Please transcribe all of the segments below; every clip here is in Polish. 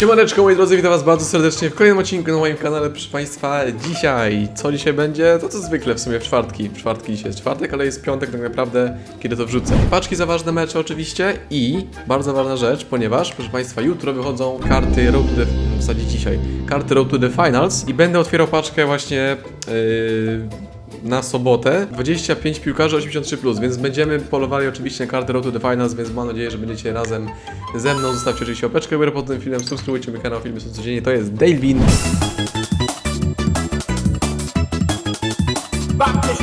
Siemaneczko moi drodzy, witam was bardzo serdecznie w kolejnym odcinku na moim kanale, proszę państwa, dzisiaj, co dzisiaj będzie? To co zwykle w sumie w czwartki, w czwartki dzisiaj jest czwartek, ale jest piątek tak naprawdę, kiedy to wrzucę. Paczki za ważne mecze oczywiście i bardzo ważna rzecz, ponieważ, proszę państwa, jutro wychodzą karty Road to the, w zasadzie dzisiaj, karty Road to the Finals i będę otwierał paczkę właśnie, yy, na sobotę 25 piłkarzy 83, więc będziemy polowali oczywiście na kartę Road to the Finals, więc mam nadzieję, że będziecie razem ze mną. Zostawcie oczywiście łapeczkę górę pod tym filmem, subskrybujcie mój kanał, filmy są codziennie. To jest Dalevin.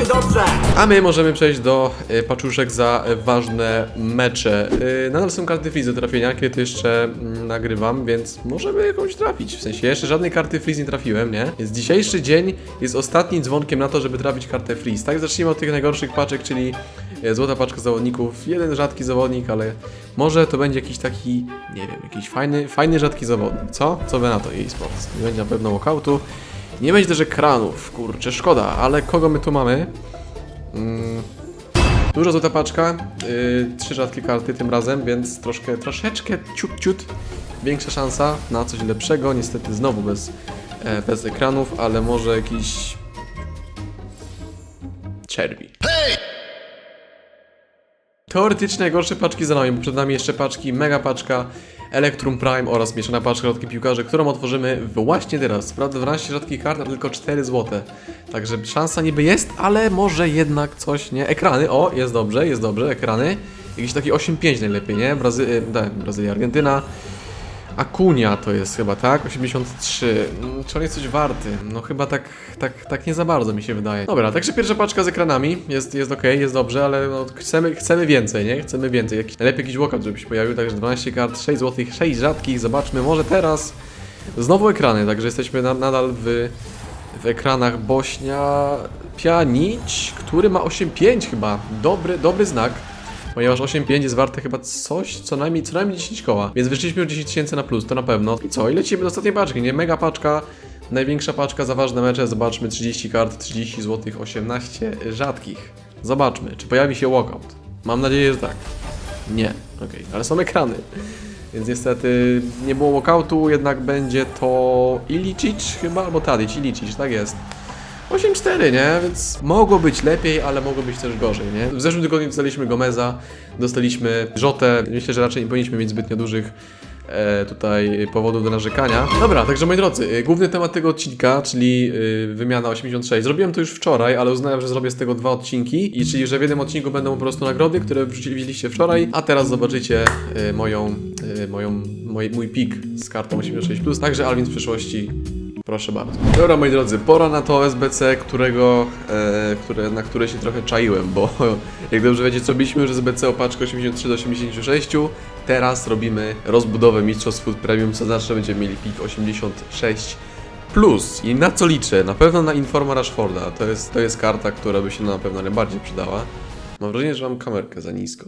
Dobrze! A my możemy przejść do y, paczuszek za y, ważne mecze. Y, nadal są karty freeze do trafienia, kiedy to jeszcze mm, nagrywam, więc możemy jakąś trafić. W sensie jeszcze żadnej karty freeze nie trafiłem, nie? Więc dzisiejszy dzień jest ostatnim dzwonkiem na to, żeby trafić kartę freeze. Tak, zacznijmy od tych najgorszych paczek, czyli złota paczka zawodników. Jeden rzadki zawodnik, ale może to będzie jakiś taki, nie wiem, jakiś fajny, fajny rzadki zawodnik. Co? Co by na to jej sports? Nie będzie na pewno walkoutu. Nie będzie też ekranów, kurczę, szkoda, ale kogo my tu mamy? Mm, Duża złota paczka, yy, trzy rzadkie karty tym razem, więc troszkę, troszeczkę ciut, ciut większa szansa na coś lepszego. Niestety znowu bez, e, bez ekranów, ale może jakiś czerwi. Teoretycznie najgorsze paczki za nami, bo przed nami jeszcze paczki, mega paczka, Electrum Prime oraz mieszana paczka rzadkich piłkarzy, którą otworzymy właśnie teraz. Prawda, 12 rzadkich kart, a tylko 4 złote. Także szansa niby jest, ale może jednak coś, nie? Ekrany, o, jest dobrze, jest dobrze, ekrany. Jakiś taki 8-5 najlepiej, nie? Brazy y, da, Brazylia, Argentyna. Akunia to jest chyba, tak? 83. Mm, Czy on jest coś warty? No chyba tak, tak, tak nie za bardzo mi się wydaje. Dobra, także pierwsza paczka z ekranami. Jest, jest ok, jest dobrze, ale no, chcemy, chcemy więcej, nie? Chcemy więcej. Jakiś, najlepiej jakiś walkout, żeby się pojawił. Także 12 kart, 6 złotych, 6 rzadkich. Zobaczmy, może teraz znowu ekrany. Także jesteśmy na, nadal w, w ekranach Bośnia Pianić, który ma 8,5 chyba. Dobry, dobry znak. Ponieważ 8,5 jest warte chyba coś, co najmniej, co najmniej 10 koła. Więc wyszliśmy już 10 tysięcy na plus, to na pewno. I co? I lecimy do ostatniej paczki, nie? Mega paczka. Największa paczka za ważne mecze. Zobaczmy 30 kart, 30 zł, 18 rzadkich. Zobaczmy, czy pojawi się walkout. Mam nadzieję, że tak. Nie, okej, ale są ekrany. Więc niestety nie było walkoutu, jednak będzie to Ilicic chyba, albo Tadic, Ilicic, tak jest. 8-4, nie? Więc mogło być lepiej, ale mogło być też gorzej, nie? W zeszłym tygodniu dostaliśmy Gomeza, dostaliśmy Rzotę. Myślę, że raczej nie powinniśmy mieć zbytnio dużych e, tutaj powodów do narzekania. Dobra, także moi drodzy, e, główny temat tego odcinka, czyli e, wymiana 86. Zrobiłem to już wczoraj, ale uznałem, że zrobię z tego dwa odcinki. I czyli, że w jednym odcinku będą po prostu nagrody, które wrzuciliście wczoraj, a teraz zobaczycie e, moją, moją, moj, mój pik z kartą 86+. Także Alvin z przyszłości Proszę bardzo. Dobra, moi drodzy, pora na to SBC, którego, e, które, na które się trochę czaiłem, bo jak dobrze wiecie, co robiliśmy już SBC opaczkę 83 do 86, teraz robimy rozbudowę Mistrzostw Food Premium, co znaczy, że będziemy mieli pik 86 plus. I na co liczę? Na pewno na Informa Rashforda. To jest, to jest karta, która by się na pewno najbardziej przydała. Mam wrażenie, że mam kamerkę za nisko.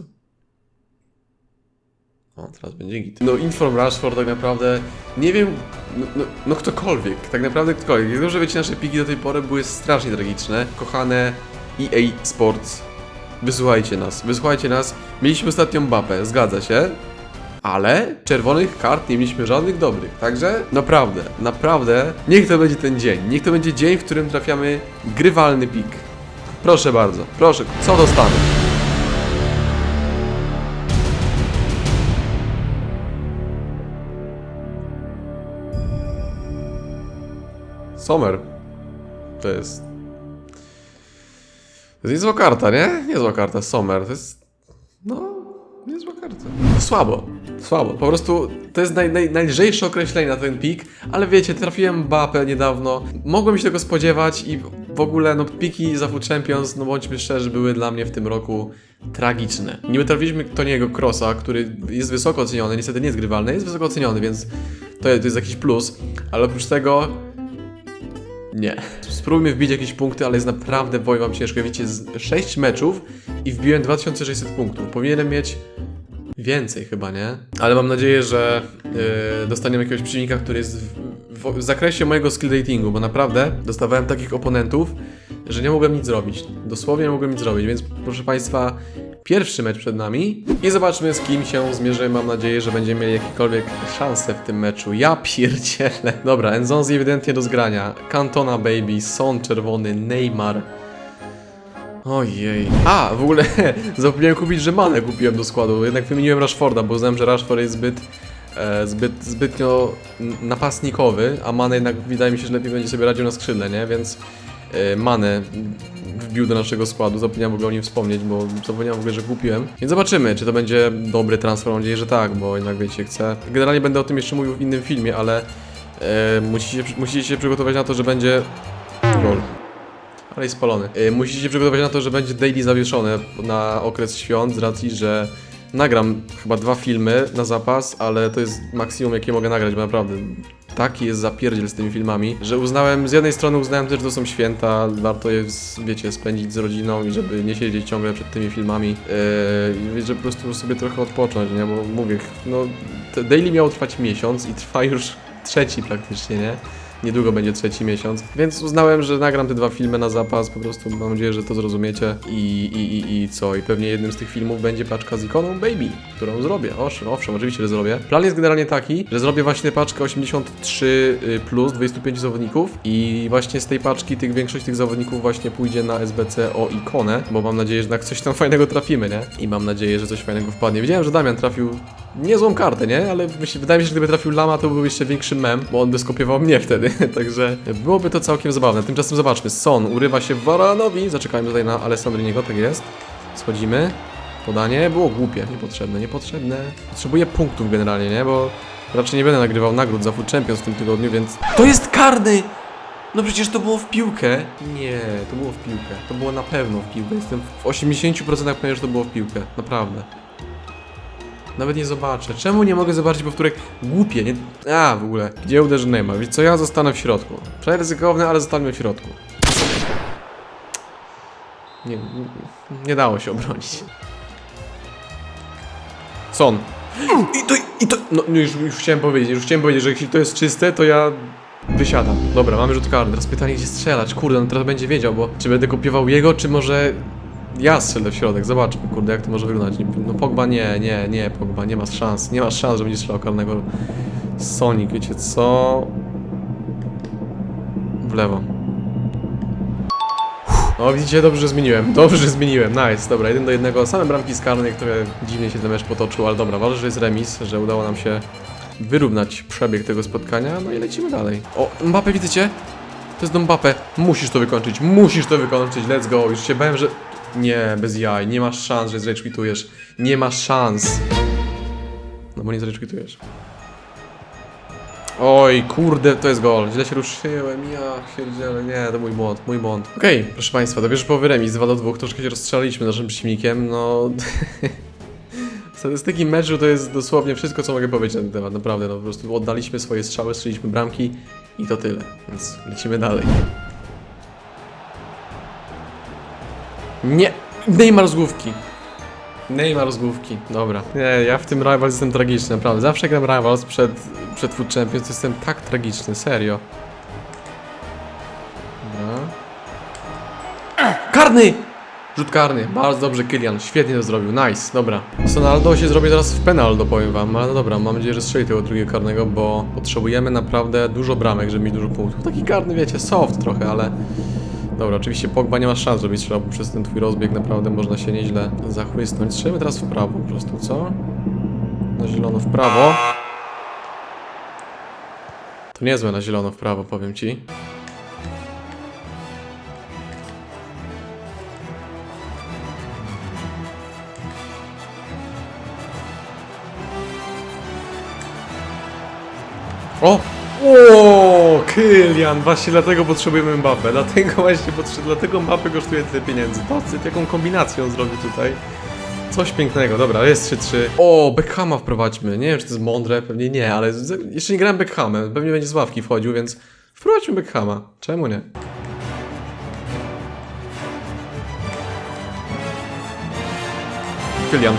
O, teraz będzie git. No, Inform Rashford tak naprawdę, nie wiem, no, no, no ktokolwiek, tak naprawdę ktokolwiek. Jak dobrze wiecie, nasze piki do tej pory były strasznie tragiczne. Kochane EA Sports, wysłuchajcie nas, wysłuchajcie nas. Mieliśmy ostatnią Mbappé, zgadza się, ale czerwonych kart nie mieliśmy żadnych dobrych. Także naprawdę, naprawdę, niech to będzie ten dzień. Niech to będzie dzień, w którym trafiamy grywalny pik. Proszę bardzo, proszę, co dostanę? Sommer. To jest. To jest niezła karta, nie? Niezła karta, Sommer. To jest. No, niezła karta. Słabo, słabo. Po prostu to jest naj, naj, najlżejsze określenie na ten pik, ale wiecie, trafiłem Mbappé niedawno. Mogłem się tego spodziewać i w ogóle, no, piki za Food Champions, no bądźmy szczerzy, były dla mnie w tym roku tragiczne. Niby trafiliśmy Toniego Crossa, który jest wysoko oceniony, niestety nie jest grywalny, jest wysoko oceniony, więc to jest, to jest jakiś plus, ale oprócz tego nie. Spróbujmy wbić jakieś punkty, ale jest naprawdę, powiem wam ciężko. Wiecie, z 6 meczów i wbiłem 2600 punktów. Powinienem mieć więcej chyba, nie? Ale mam nadzieję, że yy, dostaniemy jakiegoś przeciwnika, który jest w, w, w zakresie mojego skill datingu, bo naprawdę dostawałem takich oponentów, że nie mogłem nic zrobić. Dosłownie nie mogłem nic zrobić, więc proszę Państwa, pierwszy mecz przed nami i zobaczmy z kim się zmierzymy. Mam nadzieję, że będziemy mieli jakiekolwiek szanse w tym meczu. Ja pierdzielę. Dobra, Enzonzi ewidentnie do zgrania. Cantona Baby, Son czerwony, Neymar. Ojej. A, w ogóle zapomniałem kupić, że Manę kupiłem do składu. Jednak wymieniłem Rashforda, bo uznałem, że Rashford jest zbyt, e, zbyt zbytnio napastnikowy, a Mane jednak wydaje mi się, że lepiej będzie sobie radził na skrzydle, nie? Więc e, Mane wbił do naszego składu. Zapomniałem w ogóle o nim wspomnieć, bo zapomniałem w ogóle, że kupiłem. Więc zobaczymy, czy to będzie dobry transfer. Mam nadzieję, że tak, bo jednak wiecie, chcę. Generalnie będę o tym jeszcze mówił w innym filmie, ale e, musicie, musicie się przygotować na to, że będzie gol. Ale jest spalony. Yy, musicie się przygotować na to, że będzie daily zawieszone na okres świąt z racji, że nagram chyba dwa filmy na zapas, ale to jest maksimum jakie mogę nagrać, bo naprawdę taki jest zapierdziel z tymi filmami, że uznałem, z jednej strony uznałem też, że to są święta, warto je, wiecie, spędzić z rodziną i żeby nie siedzieć ciągle przed tymi filmami, yy, i że po prostu sobie trochę odpocząć, nie, bo mówię, no, daily miało trwać miesiąc i trwa już trzeci praktycznie, nie? Niedługo będzie trzeci miesiąc, więc uznałem, że nagram te dwa filmy na zapas, po prostu mam nadzieję, że to zrozumiecie i, i, i, i co, i pewnie jednym z tych filmów będzie paczka z ikoną Baby, którą zrobię, owszem, owszem, oczywiście, że zrobię. Plan jest generalnie taki, że zrobię właśnie paczkę 83 y, plus 25 zawodników i właśnie z tej paczki tych większość tych zawodników właśnie pójdzie na SBC o ikonę, bo mam nadzieję, że jednak coś tam fajnego trafimy, nie? I mam nadzieję, że coś fajnego wpadnie. Widziałem, że Damian trafił niezłą kartę, nie? Ale wydaje mi się, że gdyby trafił Lama, to byłby jeszcze większy mem, bo on by skopiował mnie wtedy, także byłoby to całkiem zabawne. Tymczasem zobaczmy, Son urywa się Varanowi, zaczekajmy tutaj na Alessandriniego, tak jest. Schodzimy, podanie, było głupie, niepotrzebne, niepotrzebne. Potrzebuję punktów generalnie, nie? Bo raczej nie będę nagrywał nagród za Food Champions w tym tygodniu, więc... To jest karny! No przecież to było w piłkę. Nie, to było w piłkę. To było na pewno w piłkę. Jestem w 80% pewien, że to było w piłkę. Naprawdę. Nawet nie zobaczę. Czemu nie mogę zobaczyć powtórek? Głupie, nie... A, w ogóle. Gdzie uderzy Neymar? Wiecie co, ja zostanę w środku. Trochę ryzykowne, ale zostańmy w środku. Nie, nie, dało się obronić. Son. I to, i to... No, no już, już chciałem powiedzieć, już chciałem powiedzieć, że jeśli to jest czyste, to ja wysiadam. Dobra, mamy rzut karny. Teraz pytanie, gdzie strzelać. Kurde, on teraz będzie wiedział, bo czy będę kopiował jego, czy może ja strzelę w środek. Zobaczmy, kurde, jak to może wyglądać. No Pogba nie, nie, nie, Pogba, nie masz szans. Nie masz szans, że będzie strzelał karnego. Sonic, wiecie co? W lewo. No widzicie, dobrze, że zmieniłem. Dobrze, że zmieniłem. Nice, dobra, jeden do jednego. Same bramki z trochę dziwnie się ten mecz potoczył, ale dobra, ważne, że jest remis, że udało nam się wyrównać przebieg tego spotkania, no i lecimy dalej. O, Mbappe, widzicie? To jest Mbappe. Musisz to wykończyć, musisz to wykończyć, let's go. Już się bałem, że... Nie, bez jaj, nie masz szans, że zreczkwitujesz. Nie masz szans. No bo nie zreczkwitujesz. Oj, kurde, to jest gol. Źle się ruszyłem, ja pierdzielę, nie, to mój błąd, mój błąd. Okej, proszę Państwa, pierwszy połowy remis 2 do 2, troszkę się rozstrzelaliśmy naszym przeciwnikiem, no... Statystyki meczu to jest dosłownie wszystko, co mogę powiedzieć na ten temat, naprawdę, no po prostu oddaliśmy swoje strzały, strzeliśmy bramki i to tyle, więc lecimy dalej. Nie! Neymar z główki. Neymar z główki, dobra. Nie, ja w tym Rivals jestem tragiczny, naprawdę. Zawsze gram Rivals przed, przed Food Champions, jestem tak tragiczny, serio. Dobra. Karny! Rzut karny, bardzo dobrze Kylian, świetnie to zrobił, nice, dobra. Sonaldo się zrobi teraz w penaldo, powiem wam, ale dobra, mam nadzieję, że strzeli tego drugiego karnego, bo potrzebujemy naprawdę dużo bramek, żeby mieć dużo punktów. Taki karny, wiecie, soft trochę, ale... Dobra, oczywiście Pogba nie ma szans, żeby strzelał, bo przez ten twój rozbieg naprawdę można się nieźle zachłysnąć. Strzelmy teraz w prawo po prostu, co? Na zielono w prawo. To niezłe na zielono w prawo, powiem ci. O! O, Kylian, właśnie dlatego potrzebujemy Mbappé, dlatego właśnie potrze- dlatego Mbappé kosztuje tyle pieniędzy. Dosyć, jaką kombinację on zrobił tutaj. Coś pięknego, dobra, jest 3-3. O, Beckhama wprowadźmy. Nie wiem, czy to jest mądre, pewnie nie, ale jeszcze nie grałem Beckhamem, pewnie będzie z ławki wchodził, więc wprowadźmy Beckhama. Czemu nie? Kylian.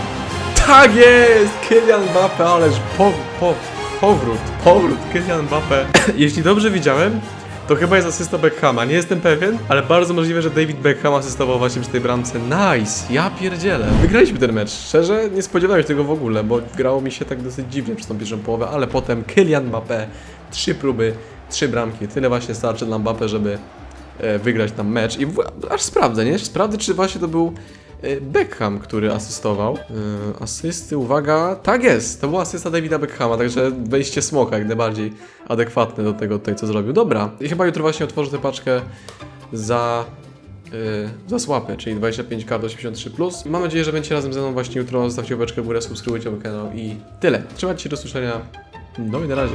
Tak jest! Kylian Mbappé, ależ po, po, powrót, powrót Kylian Mbappé. Jeśli dobrze widziałem, To chyba jest asysta Beckhama, nie jestem pewien, ale bardzo możliwe, że David Beckham asystował właśnie przy tej bramce. Nice, ja pierdzielę. Wygraliśmy ten mecz. Szczerze, nie spodziewałem się tego w ogóle, bo grało mi się tak dosyć dziwnie przez tą pierwszą połowę, ale potem Kylian Mbappé, trzy próby, trzy bramki. Tyle właśnie starczy dla Mbappé, żeby e, wygrać tam mecz. I aż sprawdzę, nie? Sprawdzę, czy właśnie to był Beckham, który asystował. E, Asysty, uwaga, tak jest, to była asysta Davida Beckhama, także wejście smoka jak najbardziej adekwatne do tego tutaj, co zrobił. Dobra, i chyba jutro właśnie otworzę tę paczkę za, yy, za słapę, czyli 25 kart 83+. I mam nadzieję, że będziecie razem ze mną właśnie jutro. Zostawcie łapeczkę w górę, subskrybujcie mój kanał i tyle. Trzymajcie się do słyszenia. No i na razie.